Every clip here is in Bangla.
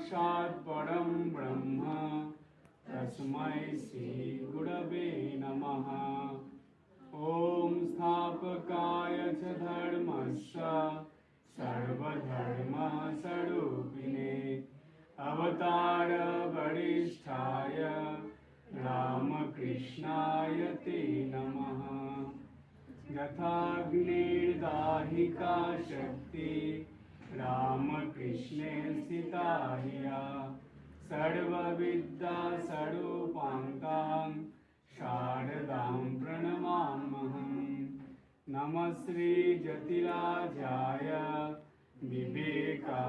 साक्षात् परं ब्रह्म। तस्मै श्रीगुरवे नमः। ॐ स्थापकाय च धर्मस्य सर्वधर्मस्वरूपिणे अवतारवरिष्ठाय रामकृष्णाय ते नमः। यथाग्निर्दाहिका शक्ति, रामकृष्णे स्थिता हिया सर्वविद्या स्वरूपान्तां शारदां प्रणमाम्यहम् नमः श्रीजतिराजाय विवेकानन्दसूरये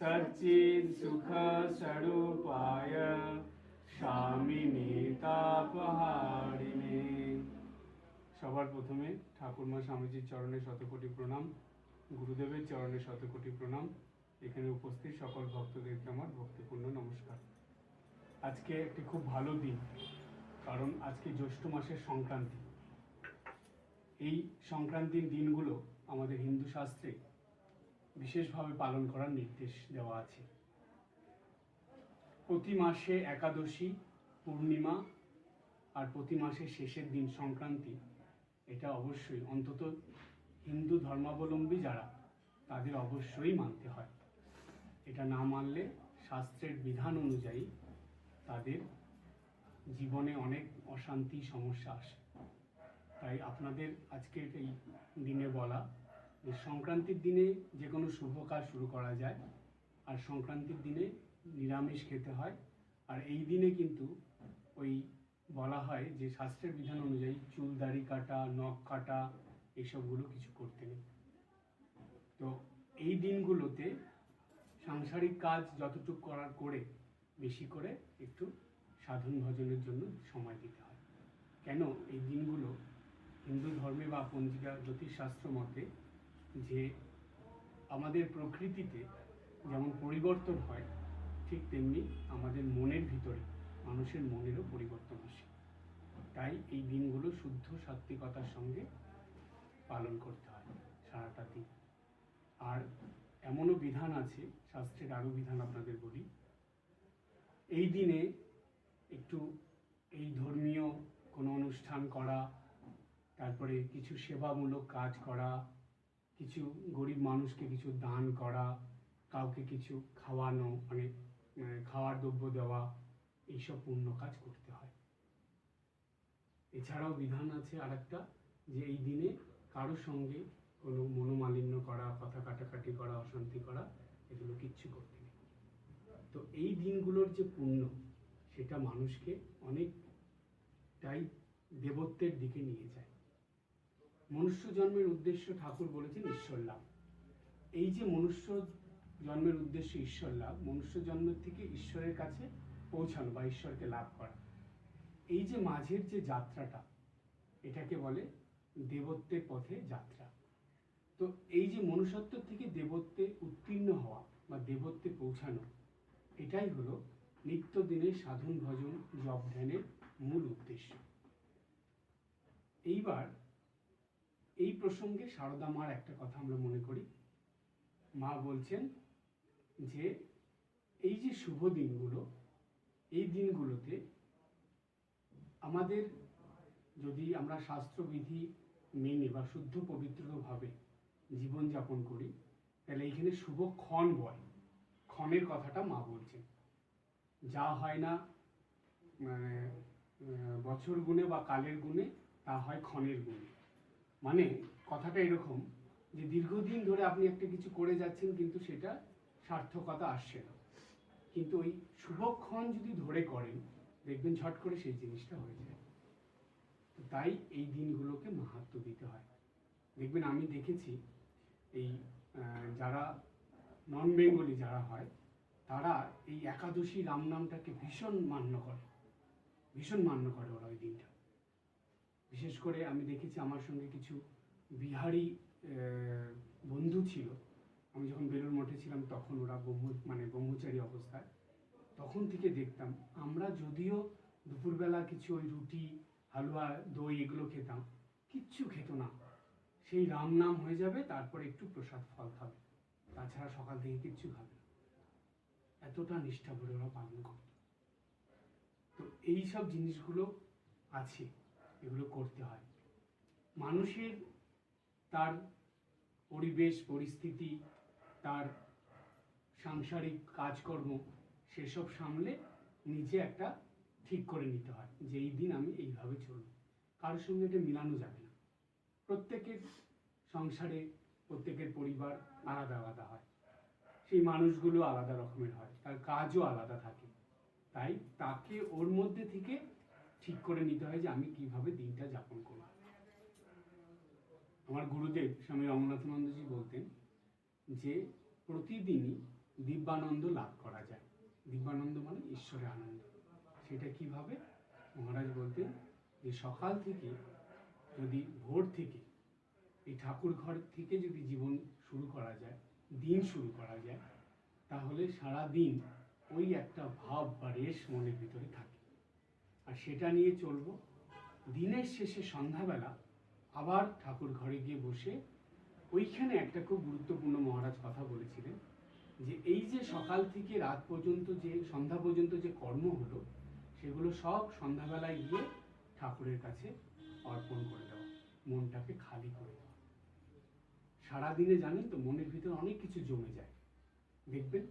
सच्चित्सुखस्वरूपाय স্বামিনীতাপহারিণে সবার প্রথমে ঠাকুরমা স্বামীজির চরণে শতকোটি প্রণাম গুরুদেবের চরণে শতকোটি প্রণাম এখানে উপস্থিত সকল ভক্তদেরকে আমার ভক্তিপূর্ণ নমস্কার। আজকে একটি খুব ভালো দিন, কারণ আজকে জ্যৈষ্ঠ মাসের সংক্রান্তি। এই সংক্রান্তির দিনগুলো আমাদের হিন্দু শাস্ত্রে বিশেষভাবে পালন করার নির্দেশ দেওয়া আছে। প্রতি মাসে একাদশী, পূর্ণিমা আর প্রতি মাসের শেষের দিন সংক্রান্তি, এটা অবশ্যই অন্তত হিন্দু ধর্মাবলম্বী যারা, তাদের অবশ্যই মানতে হয়। এটা না মানলে শাস্ত্রের বিধান অনুযায়ী তাদের জীবনে অনেক অশান্তি সমস্যা আসে। তাই আপনাদের আজকের এই দিনে বলা যে সংক্রান্তির দিনে যে কোনো শুভ কাজ শুরু করা যায়, আর সংক্রান্তির দিনে নিরামিষ খেতে হয়। আর এই দিনে কিন্তু ওই বলা হয় যে শাস্ত্রের বিধান অনুযায়ী চুল দাড়ি কাটা, নখ কাটা, এসবগুলো কিছু করতে নেই। তো এই দিনগুলোতে সাংসারিক কাজ যতটুকু করার করে বেশি করে একটু সাধন ভজনের জন্য সময় দিতে হয়। কেন? এই দিনগুলো হিন্দু ধর্মে বা পঞ্জিকা জ্যোতিষশাস্ত্র মতে যে আমাদের প্রকৃতিতে যেমন পরিবর্তন হয়, ঠিক তেমনি আমাদের মনের ভিতরে মানুষের মনেরও পরিবর্তন আসে। তাই এই দিনগুলো শুদ্ধ সাত্বিকতার সঙ্গে পালন করতে হয় সারাটা দিন। আর এমনও বিধান আছে, শাস্ত্রের আরও বিধান আপনাদের বলি। এই দিনে একটু এই ধর্মীয় কোনো অনুষ্ঠান করা, তারপরে কিছু সেবামূলক কাজ করা, কিছু গরিব মানুষকে কিছু দান করা, কাউকে কিছু খাওয়ানো মানে খাওয়ার দ্রব্য দেওয়া, এইসব পুণ্য কাজ করতে হয়। এছাড়াও বিধান আছে আরেকটা, যে এই দিনে কারোর সঙ্গে কোনো মনোমালিন্য করা, কথা কাটাকাটি করা, অশান্তি করা, এগুলো কিচ্ছু করতে নেই। তো এই দিনগুলোর যে পুণ্য, সেটা মানুষকে অনেকটাই দেবত্বের দিকে নিয়ে যায়। মনুষ্য জন্মের উদ্দেশ্য ঠাকুর বলেছেন ঈশ্বর লাভ। এই যে মনুষ্য জন্মের উদ্দেশ্য ঈশ্বর লাভ, মনুষ্য জন্মের থেকে ঈশ্বরের কাছে পৌঁছানো বা ঈশ্বরকে লাভ করা, এই যে মাঝের যে যাত্রাটা, এটাকে বলে দেবত্বের পথে যাত্রা। তো এই যে মনুষ্যত্ব থেকে দেবত্বে উত্তীর্ণ হওয়া বা দেবত্বে পৌঁছানো, এটাই হলো নিত্যদিনের সাধন ভজন জপ ধ্যানের মূল উদ্দেশ্য। এইবার এই প্রসঙ্গে সারদা মার একটা কথা আমরা মনে করি। মা বলছেন যে, এই যে শুভ দিনগুলো, এই দিনগুলোতে আমাদের যদি আমরা শাস্ত্রবিধি মেনে বা শুদ্ধ পবিত্রভাবে জীবনযাপন করি, তাহলে এইখানে শুভ ক্ষণ বয়। ক্ষণের কথাটা মা বলছেন। যা হয় না মানে বছর গুণে বা কালের গুণে, তা হয় ক্ষণের গুণে। মানে কথাটা এরকম যে দীর্ঘদিন ধরে আপনি একটা কিছু করে যাচ্ছেন, কিন্তু সেটা সার্থকতা আসছে না। কিন্তু ওই শুভক্ষণ যদি ধরে করেন, দেখবেন ঝট করে সেই জিনিসটা হয়ে যায়। তো তাই এই দিনগুলোকে মাহাত্ম দিতে হয়। দেখবেন আমি দেখেছি এই যারা নন বেঙ্গলি যারা হয়, তারা এই একাদশী রাম নামটাকে ভীষণ মান্য করে। ভীষণ মান্য করে ওরা ওই দিনটা। বিশেষ করে আমি দেখেছি আমার সঙ্গে কিছু বিহারি বন্ধু ছিল। আমি যখন বেলুর মঠে ছিলাম, তখন ওরা ব্রহ্ম মানে ব্রহ্মচারী অবস্থায়। তখন থেকে দেখতাম, আমরা যদিও দুপুরবেলা কিছু ওই রুটি, হালুয়া, দই এগুলো খেতাম, কিচ্ছু খেত না। সেই রাম নাম হয়ে যাবে, তারপরে একটু প্রসাদ ফল খাবে। তাছাড়া সকাল থেকে কিচ্ছু খাবে না। এতটা নিষ্ঠা ভরে ওরা পালন করত। তো এই সব জিনিসগুলো আছে, এগুলো করতে হয়। মানুষের তার পরিবেশ, পরিস্থিতি, তার সাংসারিক কাজকর্ম, সেসব সামলে নিজে একটা ঠিক করে নিতে হয় যে এই দিন আমি এইভাবে চলব। কারোর সঙ্গে এটা মিলানো যাবে না। প্রত্যেকের সংসারে, প্রত্যেকের পরিবার আলাদা আলাদা হয়। সেই মানুষগুলো আলাদা রকমের হয়, তার কাজও আলাদা থাকে। তাই তাকে ওর মধ্যে থেকে ঠিক করে নিতে হয় যে আমি কীভাবে দিনটা যাপন করব। আমার গুরুদেব স্বামী রমনাথানন্দজি বলতেন যে প্রতিদিনই দিব্যানন্দ লাভ করা যায়। দিব্যানন্দ মানে ঈশ্বরের আনন্দ। সেটা কীভাবে? মহারাজ বলতেন যে সকাল থেকে যদি ভোর থেকে এই ঠাকুর ঘর থেকে যদি জীবন শুরু করা যায়, দিন শুরু করা যায়, তাহলে সারা দিন ওই একটা ভাব বা রেশ মনের ভিতরে থাকে। আর সেটা নিয়ে চলবো। দিনের শেষে সন্ধ্যাবেলা আবার ঠাকুর ঘরে গিয়ে বসে ওইখানে একটা খুব গুরুত্বপূর্ণ মহারাজ কথা বলেছিলেন যে, এই যে সকাল থেকে রাত পর্যন্ত যে, সন্ধ্যা পর্যন্ত যে কর্ম হলো, সেগুলো সব সন্ধ্যাবেলায় গিয়ে ঠাকুরের কাছে অর্পণ করে দেওয়া। মনটাকে খালি করে দেওয়া। সারাদিনে জানেন তো, মনের ভিতরে অনেক কিছু জমে যায়। দেখবেন?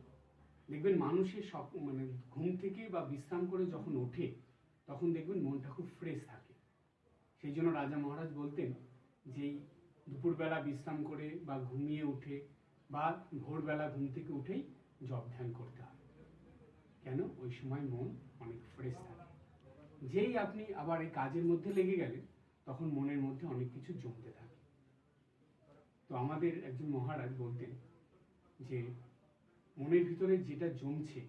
দেখবেন মানুষের সব মানে ঘুম থেকে বা বিশ্রাম করে যখন ওঠে, তখন দেখবেন মনটা খুব ফ্রেশ থাকে। সেই জন্য রাজা মহারাজ বলতেন যে দুপুরবেলা বিশ্রাম করে বা ঘুমিয়ে উঠে বা ভোরবেলা ঘুম থেকে উঠেই জব ধ্যান করতে হবে কেন? ওই সময় মন অনেক ফ্রেশ থাকে। যেই আপনি আবার এই কাজের মধ্যে লেগে গেলেন, তখন মনের মধ্যে অনেক কিছু জমতে থাকে। তো আমাদের একজন মহারাজ বলতেন যে, মনের ভিতরে যেটা জমছে,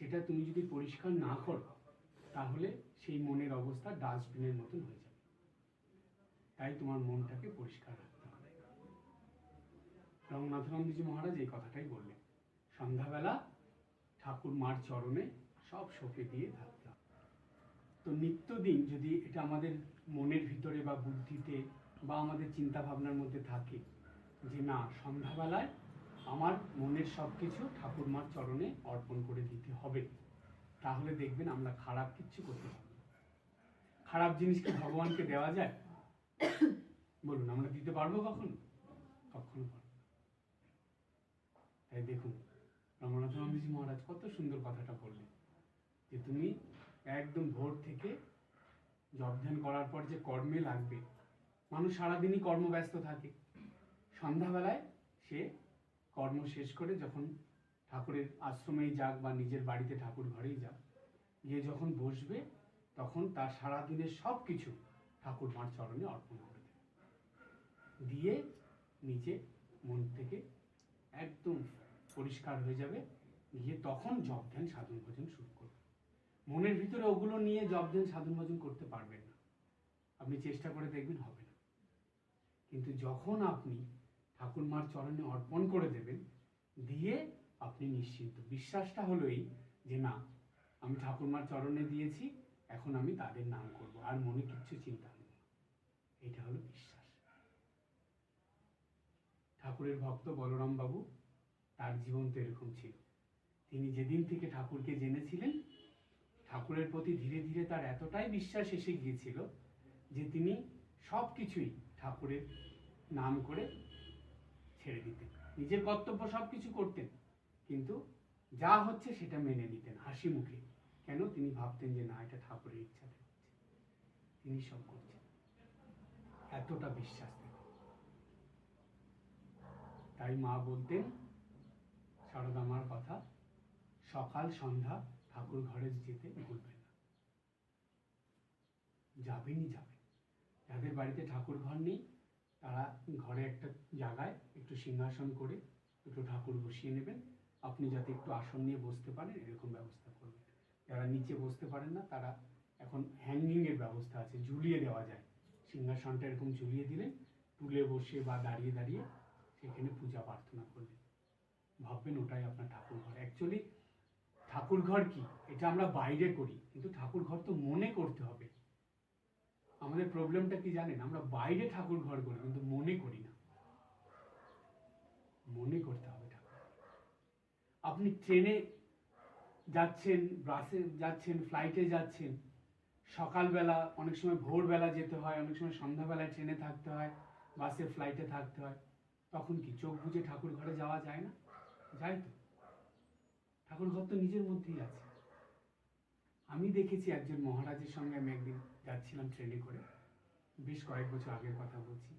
সেটা তুমি যদি পরিষ্কার না করো, তাহলে সেই মনের অবস্থা ডাস্টবিনের মতন হয়ে যাবে। তাই তোমার মনটাকে পরিষ্কার রাখতে হবে। রঙ্গনাথনন্দজি মহারাজ এই কথাটাই বললেন। সন্ধ্যাবেলা ঠাকুর মার চরণে সব সঁপে দিয়ে থাকতে হবে তো নিত্যদিন যদি এটা আমাদের মনের ভিতরে বা বুদ্ধিতে বা আমাদের চিন্তা ভাবনার মধ্যে থাকে যে না, সন্ধ্যাবেলায় আমার মনের সব কিছু ঠাকুর মার চরণে অর্পণ করে দিতে হবে। তাহলে দেখবেন আমরা খারাপ কিচ্ছু করতে পারব খারাপ জিনিস কি ভগবানকে দেওয়া যায়? বলুন, আমরা দিতে পারব কখন? কখনো তাই দেখুন, রমনাথ নন্দীজি মহারাজ কত সুন্দর কথাটা বললেন যে তুমি একদম ভোর থেকে জব ধ্যান করার পর যে কর্মে লাগবে, মানুষ সারাদিনই কর্মব্যস্ত থাকে। সন্ধ্যাবেলায় সে কর্ম শেষ করে যখন ঠাকুরের আশ্রমেই যাক বা নিজের বাড়িতে ঠাকুর ঘরেই যাক, গিয়ে যখন বসবে, তখন তার সারাদিনের সব কিছু ঠাকুর মার চরণে অর্পণ করে দেবে। দিয়ে নিজে মন থেকে একদম পরিষ্কার হয়ে যাবে, গিয়ে তখন জব ধ্যান, সাধন ভজন শুরু করবে। মনের ভিতরে ওগুলো নিয়ে জব ধ্যান, সাধন ভজন করতে পারবেন না। আপনি চেষ্টা করে দেখবেন হবে না। কিন্তু যখন আপনি মার চরণে অর্পণ করে দেবেন, দিয়ে আপনি নিশ্চিন্ত। বিশ্বাসটা এই যে, না, আমি ঠাকুর মার চরণে দিয়েছি, এখন আমি তাদের নাম করব, আর মনে কিচ্ছু চিন্তা নেই। এটা হলো বিশ্বাস। ঠাকুরের ভক্ত বলরাম বাবু তার জীবন তো এরকম ছিল। তিনি যেদিন থেকে ঠাকুরকে জেনেছিলেন, ঠাকুরের প্রতি ধীরে ধীরে তার এতটাই বিশ্বাস এসে গিয়েছিল যে, তিনি সব কিছুই ঠাকুরের নাম করে ছেড়ে দিতেন। নিজের কর্তব্য সব কিছু করতেন। কিন্তু যা হচ্ছে সেটা মেনে নিতেন হাসি মুখে। কেন? তিনি ভাবতেন যে না, এটা ঠাকুরের ইচ্ছাতে হচ্ছে তিনি সব করছেন। এতটা বিশ্বাস তাই মা বলতেন, সারদা মার কথা, সকাল, সন্ধ্যা ঠাকুর ঘরে যেতে ভুলবেন না। যাবেনই যাবেন। যাদের বাড়িতে ঠাকুর ঘর নেই তারা ঘরে একটা জায়গায় একটু সিংহাসন করে একটু ঠাকুর বসিয়ে নেবেন। আপনি যাতে একটু আসন নিয়ে বসতে পারেন, এরকম ব্যবস্থা করবেন। যারা নিচে বসতে পারেন না, তারা এখন হ্যাঙ্গিংয়ের ব্যবস্থা আছে, ঝুলিয়ে দেওয়া যায়। সিংহাসনটা এরকম ঝুলিয়ে দিলে তুলে বসে বা দাঁড়িয়ে দাঁড়িয়ে সেখানে পূজা প্রার্থনা করলেন ভাববেন ওটাই আপনার ঠাকুর ঘর। অ্যাকচুয়ালি ঠাকুর ঘর কি? এটা আমরা বাইরে করি, কিন্তু ঠাকুর ঘর তো মনে করতে হবে। আমাদের প্রবলেমটা কি জানেন? আমরা বাইরে ঠাকুর ঘর করি, কিন্তু মনে করি না। মনে করতে হবে ঠাকুর। আপনি ট্রেনে যাচ্ছেন, বাসে যাচ্ছেন ফ্লাইটে যাচ্ছেন, সকালবেলা অনেক সময় ভোরবেলা যেতে হয়, অনেক সময় সন্ধ্যাবেলায় ট্রেনে থাকতে হয়, বাসে ফ্লাইটে থাকতে হয়। তখন কি চোখ বুজে ঠাকুর ঘরে যাওয়া যায় না? যায় তো। ঠাকুর ঘর তো নিজের মধ্যেই আছে। আমি দেখেছি একজন মহারাজের সঙ্গে আমি একদিন যাচ্ছিলাম ট্রেনে করে। বেশ কয়েক বছর আগের কথা বলছি।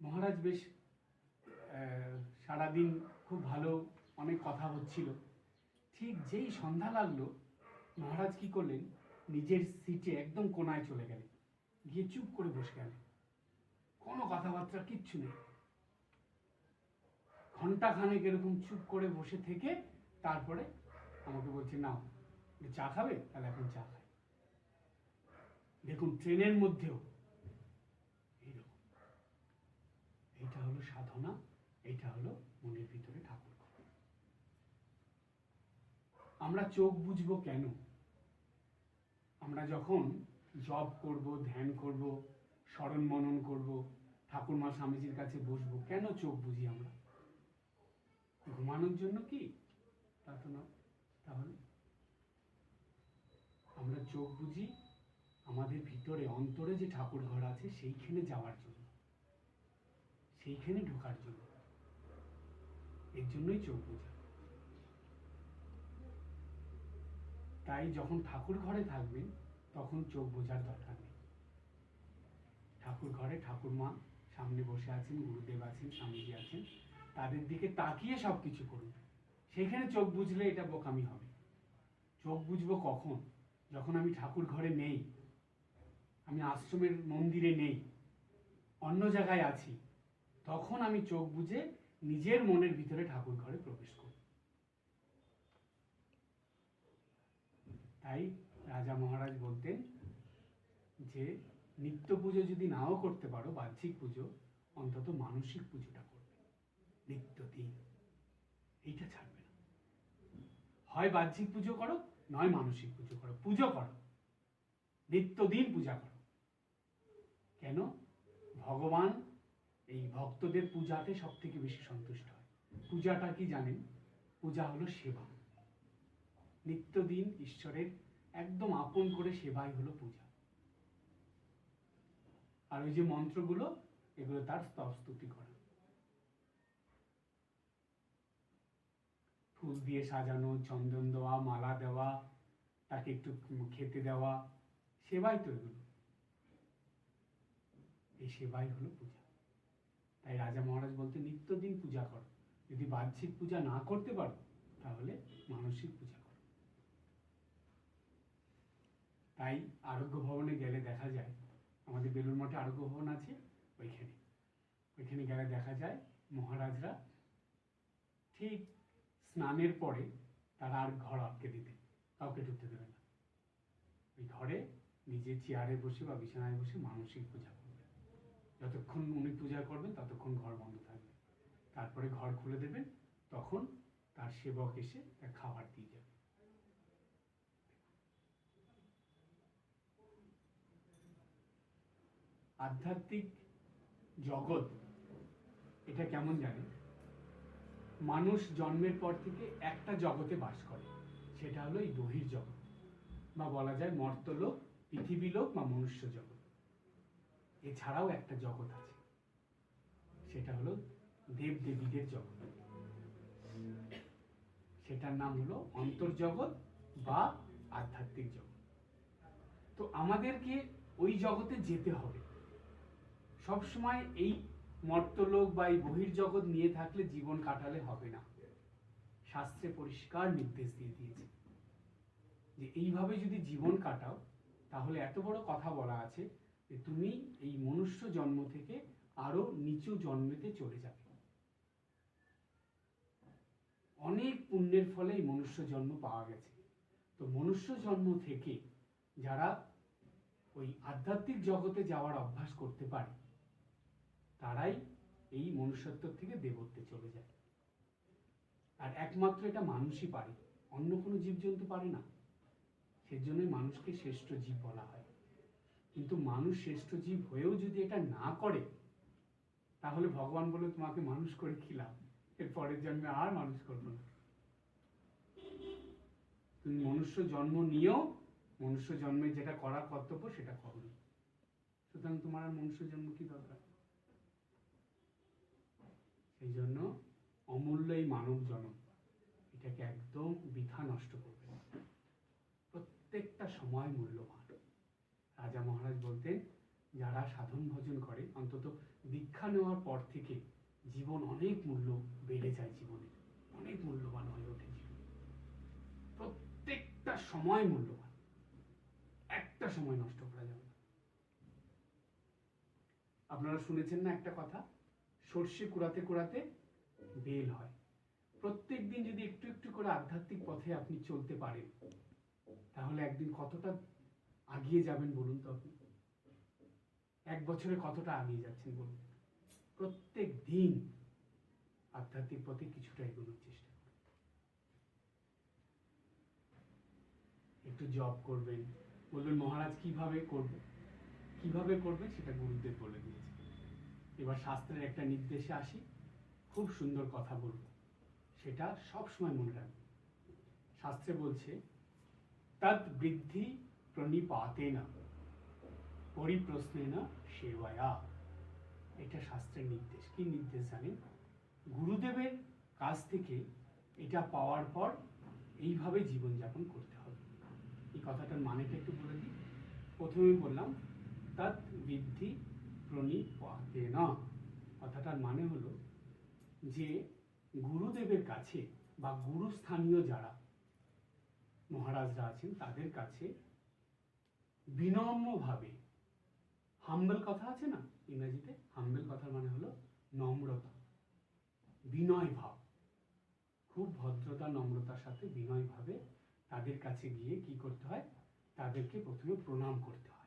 মহারাজ বেশ সারাদিন খুব ভালো অনেক কথা হচ্ছিল। ঠিক যেই সন্ধ্যা লাগল, মহারাজ কি করলেন, নিজের সিটে একদম কোনায় চলে গেলেন। গিয়ে চুপ করে বসে গেলেন। কোনো কথাবার্তা কিচ্ছু নেই। ঘণ্টা খানেক এরকম চুপ করে বসে থেকে তারপরে আমাকে বলছে, নাও চা খাবে? তাহলে এখন চা দেখুন, ট্রেনের মধ্যেও এইরকম। এইটা হলো সাধনা, এইটা হলো মনের ভিতরে ঠাকুর। আমরা চোখ বুঝব কেন? আমরা যখন জব করব, ধ্যান করব, স্মরণ মনন করব, ঠাকুরমা স্বামীজির কাছে বসবো, কেন চোখ বুঝি আমরা? ঘুমানোর জন্য কি? তা তো না, তাহলে? আমরা চোখ বুঝি আমাদের ভিতরে, অন্তরে যে ঠাকুর ঘর আছে, সেইখানে যাওয়ার জন্য। সেইখানে ঢোকার জন্য। এর জন্যই চোখ বোঝা তাই যখন ঠাকুর ঘরে থাকবেন, তখন চোখ বোঝার দরকার নেই। ঠাকুর ঘরে ঠাকুর মা সামনে বসে আছেন, গুরুদেব আছেন, স্বামীজি আছেন, তাদের দিকে তাকিয়ে সব কিছু করুন। সেখানে চোখ বুঝলে এটা বোকামি হবে। চোখ বুঝব কখন? যখন আমি ঠাকুর ঘরে নেই আমি আশ্রমের মন্দিরে নেই, অন্য জায়গায় আছি। তখন আমি চোখ বুঝে নিজের মনের ভিতরে ঠাকুর ঘরে প্রবেশ করি। তাই রাজা মহারাজ বলতেন যে, নিত্য পুজো যদি নাও করতে পারো, বাহ্যিক পুজো, অন্তত মানসিক পুজোটা করবে। নিত্যদিন এইটা ছাড়বে না। হয় বাহ্যিক পুজো করো, নয় মানসিক পুজো করো পুজো করো। নিত্যদিন পূজা করো। কেন? ভগবান এই ভক্তদের পূজাতে সব থেকে বেশি সন্তুষ্ট হয়। পূজাটা কি জানেন? পূজা হলো সেবা। নিত্যদিন ঈশ্বরের একদম আপন করে সেবাই হলো পূজা। আর ওই যে মন্ত্রগুলো, এগুলো তার স্তব স্তুতি করা। ফুল দিয়ে সাজানো, চন্দন দেওয়া, মালা দেওয়া, তাকে একটু খেতে দেওয়া, সেবাই তো এগুলো। এই সেবাই হলো পূজা। তাই রাজা মহারাজ বলতে নিত্যদিন পূজা করো। যদি বাহ্যিক পূজা না করতে পারো, তাহলে মানসিক পূজা করো। তাই আরোগ্য ভবনে গেলে দেখা যায়, আমাদের বেলুর মঠে আরোগ্য ভবন আছে ওইখানে। ওইখানে গেলে দেখা যায় মহারাজরা ঠিক স্নানের পরে তারা আর ঘর আটকে দিতে, কাউকে ঢুকতে দেবে না। ওই ঘরে নিজে চেয়ারে বসে বা বিছানায় বসে মানসিক পূজা যতক্ষণ উনি পূজা করবেন, ততক্ষণ ঘর বন্ধ থাকবে। তারপরে ঘর খুলে দেবেন, তখন তার সেবক এসে তার খাবার দিয়ে যাবে। আধ্যাত্মিক জগৎ, এটা কেমন জানেন? মানুষ জন্মের পর থেকে একটা জগতে বাস করে, সেটা হলো এই বহির জগৎ। বা বলা যায় মর্তলোক, পৃথিবীলোক বা মনুষ্য জগৎ। এছাড়াও একটা জগৎ আছে। সেটা হলো দেব দেবীদের জগৎ। সেটার নাম হলো অন্তর্জগৎ বা আধ্যাত্মিক জগৎ। তো আমাদেরকে ওই জগতে যেতে হবে। সবসময় এই মর্তলোক বা এই বহির্জগৎ নিয়ে থাকলে জীবন কাটালে হবে না। শাস্ত্রে পরিষ্কার নির্দেশ দিয়ে দিয়েছে যে, এইভাবে যদি জীবন কাটাও, তাহলে এত বড় কথা বলা আছে তুমি এই মনুষ্য জন্ম থেকে আরও নিচু জন্মেতে চলে যাবে। অনেক পুণ্যের ফলে এই মনুষ্য জন্ম পাওয়া গেছে। তো মনুষ্য জন্ম থেকে যারা ওই আধ্যাত্মিক জগতে যাওয়ার অভ্যাস করতে পারে, তারাই এই মনুষ্যত্ব থেকে দেবত্বে চলে যায়। আর একমাত্র এটা মানুষই পারে, অন্য কোনো জীবজন্তু পারে না। সেজন্যই মানুষকে শ্রেষ্ঠ জীব বলা হয়। কিন্তু মানুষ শ্রেষ্ঠ জীব হয়েও যদি এটা না করে, তাহলে ভগবান বলে তোমাকে মানুষ করে খিলাম এর পরের জন্মে আর মানুষ করব না। তুমি মনুষ্য জন্ম নিয়েও, মনুষ্য জন্মে যেটা করার কর্তব্য সেটা করো সুতরাং তোমার আর মনুষ্য জন্ম কি দরকার? সেই জন্য অমূল্য এই মানব জন্ম। এটাকে একদম বৃথা নষ্ট করবে না। প্রত্যেকটা সময় মূল্যবান। রাজা মহারাজ বলতেন যারা সাধন ভজন করে, অন্তত দীক্ষা নেওয়ার পর থেকে জীবন অনেক মূল্য বেড়ে যায় জীবনে। অনেক মূল্যবান হয়ে ওঠে জীবন। প্রত্যেকটা সময় মূল্যবান। একটা সময় নষ্ট করা যাবে না। আপনারা শুনেছেন না একটা কথা? সর্ষে কুড়াতে কুড়াতে বেল হয়। প্রত্যেক দিন যদি একটু একটু করে আধ্যাত্মিক পথে আপনি চলতে পারেন, তাহলে একদিন কতটা আগিয়ে যাবেন বলুন তো আপনি? এক বছরে কতটা আগিয়ে যাচ্ছেন বলুন? প্রত্যেক দিন আধ্যাত্মিক পথে কিছুটা এগোনোর চেষ্টা একটু জব করবেন। বলবেন, মহারাজ, কীভাবে করব? কীভাবে করবেন সেটা গুরুদেব বলে দিয়েছে এবার শাস্ত্রের একটা নির্দেশে আসি। খুব সুন্দর কথা বলব। সেটা সবসময় মনে রাখবে শাস্ত্রে বলছে, তৎ বৃদ্ধি প্রণিপাতে না পরিপ্রশ্নে না সেবায়া। এটা শাস্ত্রের নির্দেশ। কি নির্দেশ জানেন? গুরুদেবের কাছ থেকে এটা পাওয়ার পর এইভাবে জীবনযাপন করতে হবে। এই কথাটার মানেটা একটু বলে দিই। প্রথমেই বললাম, তৎ বৃদ্ধি প্রণিপাতে না কথাটার মানে হলো যে গুরুদেবের কাছে বা গুরুস্থানীয় যারা মহারাজরা আছেন, তাদের কাছে বিনম্রভাবে। হাম্বল কথা আছে না ইংরেজিতে? হাম্বল কথার মানে হলো নম্রতা। বিনয় ভাব। খুব ভদ্রতা, নম্রতার সাথে বিনয় ভাবে তাদের কাছে গিয়ে কি করতে হয়? তাদেরকে প্রথমে প্রণাম করতে হয়।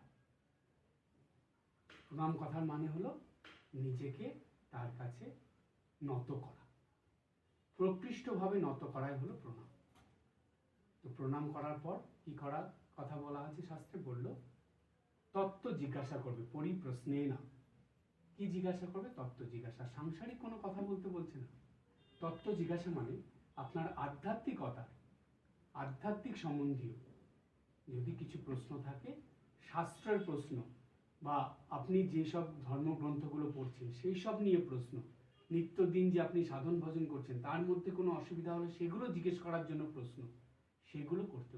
প্রণাম কথার মানে হলো নিজেকে তার কাছে নত করা। প্রকৃষ্টভাবে নত করাই হলো প্রণাম। তো প্রণাম করার পর কি করার কথা বলা আছে, শাস্ত্রে বলল, তত্ত্ব জিজ্ঞাসা করবে, পরিপ্রশ্নে না। কি জিজ্ঞাসা করবে? তত্ত্ব জিজ্ঞাসা। সাংসারিক কোনো কথা বলতে বলছে না। তত্ত্ব জিজ্ঞাসা মানে আপনার আধ্যাত্মিকতা, আধ্যাত্মিক সম্বন্ধীয়। যদি কিছু প্রশ্ন থাকে, শাস্ত্রের প্রশ্ন, বা আপনি যেসব ধর্মগ্রন্থগুলো পড়ছেন সেই সব নিয়ে প্রশ্ন, নিত্যদিন যে আপনি সাধন ভজন করছেন, তার মধ্যে কোনো অসুবিধা হলে সেগুলো জিজ্ঞেস করার জন্য প্রশ্ন, সেগুলো করতে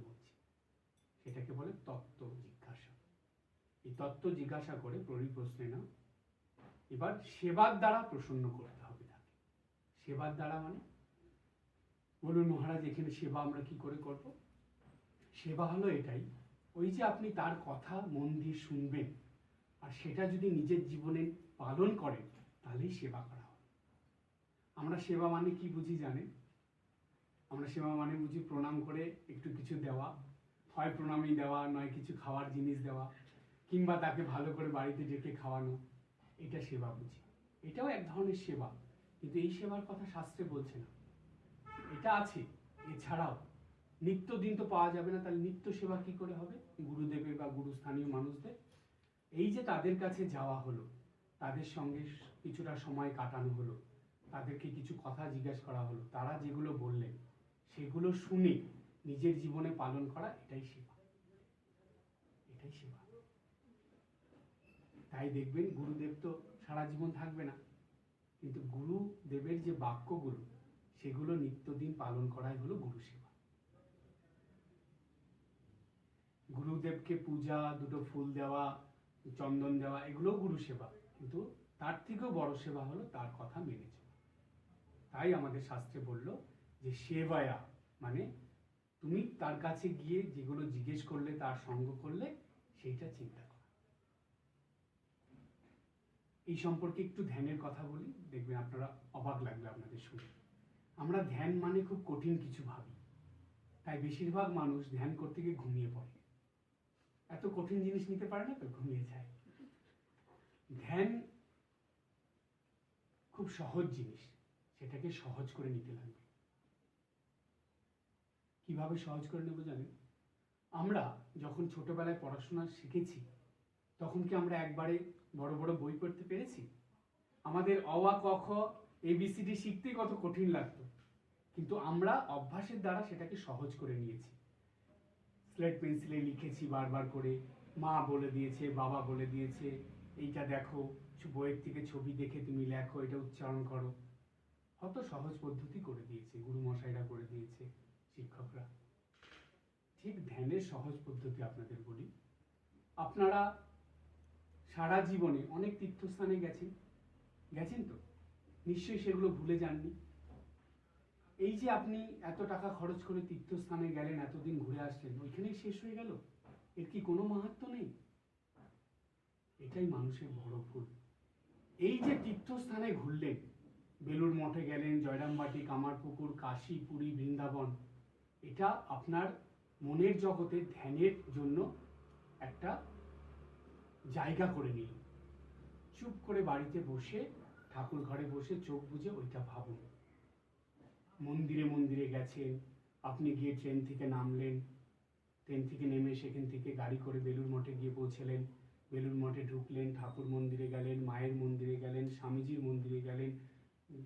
তত্ত্ব জিজ্ঞাসা। এই তত্ত্ব জিজ্ঞাসা করে পরিপ্রশ্নে না, এবার সেবার দ্বারা প্রসন্ন করতে হবে তাকে। সেবার দ্বারা মানে? বলুন মহারাজ, এখানে সেবা আমরা কি করে করব? সেবা হলো এটাই, ওই যে আপনি তার কথা মন দিয়ে শুনবেন আর সেটা যদি নিজের জীবনে পালন করেন, তাহলেই সেবা করা হবে। আমরা সেবা মানে কি বুঝি জানেন? আমরা সেবা মানে বুঝি প্রণাম করে একটু কিছু দেওয়া হয় প্রণামী দেওয়া, নয় কিছু খাওয়ার জিনিস দেওয়া, কিংবা তাকে ভালো করে বাড়িতে ডেকে খাওয়ানো, এটা সেবা বুঝি। এটাও এক ধরনের সেবা, কিন্তু এই সেবার কথা শাস্ত্রে বলছে না। এটা আছে, এছাড়াও, নিত্যদিন তো পাওয়া যাবে না, তাহলে নিত্য সেবা কি করে হবে? গুরুদেবের বা গুরুস্থানীয় মানুষদের? এই যে তাদের কাছে যাওয়া হলো, তাদের সঙ্গে কিছুটা সময় কাটানো হলো, তাদেরকে কিছু কথা জিজ্ঞেস করা হলো, তারা যেগুলো বললেন, সেগুলো শুনে নিজের জীবনে পালন করা, এটাই সেবা। এটাই সেবা। তাই দেখবেন গুরুদেব তো সারা জীবন থাকবে না। কিন্তু গুরুদেবের যে বাক্যগুলো, সেগুলো নিত্যদিন পালন করাই হলো গুরু সেবা। গুরুদেবকে পূজা, দুটো ফুল দেওয়া, চন্দন দেওয়া এগুলো গুরু সেবা। কিন্তু তার থেকেও বড় সেবা হলো তার কথা মেনে চলা। তাই আমাদের শাস্ত্রে বলল যে সেবায়া মানে তুমি তার কাছে গিয়ে যেগুলো জিজ্ঞেস করলে, তার সঙ্গ করলে, সেইটা চিন্তা করা। এই সম্পর্কে একটু ধ্যানের কথা বলি, দেখবেন আপনারা অবাক লাগবে আপনাদের শুনে আমরা ধ্যান মানে খুব কঠিন কিছু ভাবি। তাই বেশিরভাগ মানুষ ধ্যান করতে গিয়ে ঘুমিয়ে পড়ে। এত কঠিন জিনিস নিতে পারে না তো ঘুমিয়ে যায়। ধ্যান খুব সহজ জিনিস। সেটাকে সহজ করে নিতে লাগবে। কীভাবে সহজ করে নেব জানেন? আমরা যখন ছোটবেলায় পড়াশোনা শিখেছি, তখন কি আমরা একবারে বড় বড় বই পড়তে পেরেছি? আমাদের অওয়া ক, খ এবিসিডি শিখতেই কত কঠিন লাগতো। কিন্তু আমরা অভ্যাসের দ্বারা সেটাকে সহজ করে নিয়েছি। স্লেট পেন্সিলে লিখেছি বারবার করে, মা বলে দিয়েছে, বাবা বলে দিয়েছে, এইটা দেখো বইয়ের থেকে ছবি দেখে তুমি লেখো, এটা উচ্চারণ করো। কত সহজ পদ্ধতি করে দিয়েছে গুরু মশাইরা করে দিয়েছে। শিক্ষকরা। ঠিক ধ্যানের সহজ পদ্ধতি আপনাদের বলি। আপনারা সারা জীবনে অনেক তীর্থস্থানে গেছেন। গেছেন তো? নিশ্চয়ই সেগুলো ভুলে যাননি। এই যে আপনি এত টাকা খরচ করে তীর্থস্থানে গেলেন, এতদিন ঘুরে আসলেন, ওইখানেই শেষ হয়ে গেল? এর কি কোনো মাহাত্ম নেই? এটাই মানুষের বড় ভুল। এই যে তীর্থস্থানে ঘুরলেন বেলুর মঠে গেলেন, জয়রামবাটি, কামারপুকুর, কাশী, পুরী, বৃন্দাবন এটা আপনার মনের জগতে ধ্যানের জন্য একটা জায়গা করে নিল। চুপ করে বাড়িতে বসে, ঠাকুর ঘরে বসে চোখ বুজে ওইটা ভাবুন। মন্দিরে মন্দিরে গেছেন, আপনি গিয়ে ট্রেন থেকে নামলেন, ট্রেন থেকে নেমে সেখান থেকে গাড়ি করে বেলুর মঠে গিয়ে পৌঁছলেন বেলুর মঠে ঢুকলেন, ঠাকুর মন্দিরে গেলেন, মায়ের মন্দিরে গেলেন, স্বামীজির মন্দিরে গেলেন,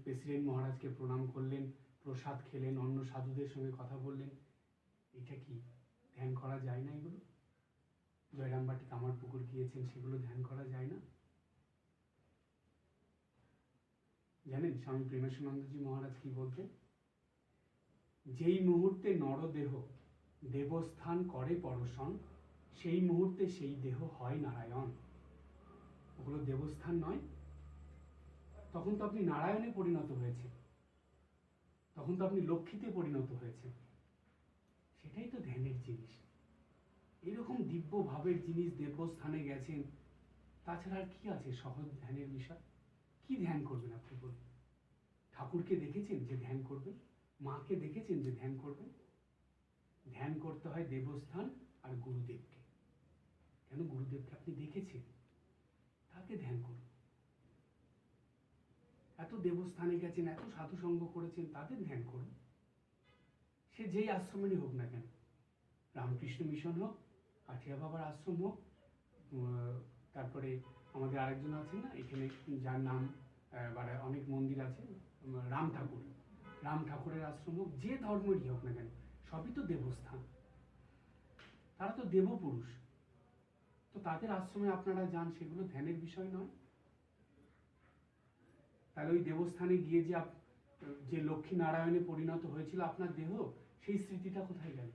প্রেসিডেন্ট মহারাজকে প্রণাম করলেন প্রসাদ খেলেন, অন্য সাধুদের সঙ্গে কথা বললেন। এটা কি ধ্যান করা যায় না এগুলো? জয়রামবাটি কামার পুকুর গিয়েছেন, সেগুলো ধ্যান করা যায় না? জানেন, স্বামী প্রেমেশানন্দজি মহারাজ কি বলতেন? যেই মুহূর্তে নরদেহ দেবস্থান করে পরশন, সেই মুহূর্তে সেই দেহ হয় নারায়ণ। ওগুলো দেবস্থান নয়। তখন তো আপনি নারায়ণে পরিণত হয়েছে তখন তো আপনি লক্ষ্মীতে পরিণত হয়েছেন। সেটাই তো ধ্যানের জিনিস। এরকম দিব্য ভাবের জিনিস দেবস্থানে গেছেন, তাছাড়া আর কি আছে সহজ ধ্যানের বিষয়? কি ধ্যান করবেন আপনি বলুন? ঠাকুরকে দেখেছেন যে ধ্যান করবেন? মাকে দেখেছেন যে ধ্যান করবেন? ধ্যান করতে হয় দেবস্থান আর গুরুদেবকে। কেন গুরুদেবকে আপনি দেখেছেন? তাকে ধ্যান করুন এত দেবস্থানে গেছেন, এত সাধু সঙ্গ করেছেন, তাদের ধ্যান করুন। সে যেই আশ্রমেরই হোক না কেন, রামকৃষ্ণ মিশন হোক, কাঠিয়া বাবার আশ্রম হোক তারপরে আমাদের আরেকজন আছেন না, এখানে যার নাম অনেক মন্দির আছে রাম ঠাকুর। রাম ঠাকুরের আশ্রম হোক, যে ধর্মেরই হোক না কেন, সবই তো দেবস্থান। তারা তো দেবপুরুষ। তো তাদের আশ্রমে আপনারা যান, সেগুলো ধ্যানের বিষয় নয়। তাহলে ওই দেবস্থানে গিয়ে যে যে লক্ষ্মী নারায়ণে পরিণত হয়েছিল আপনার দেহ, সেই স্মৃতিটা কোথায় গেল?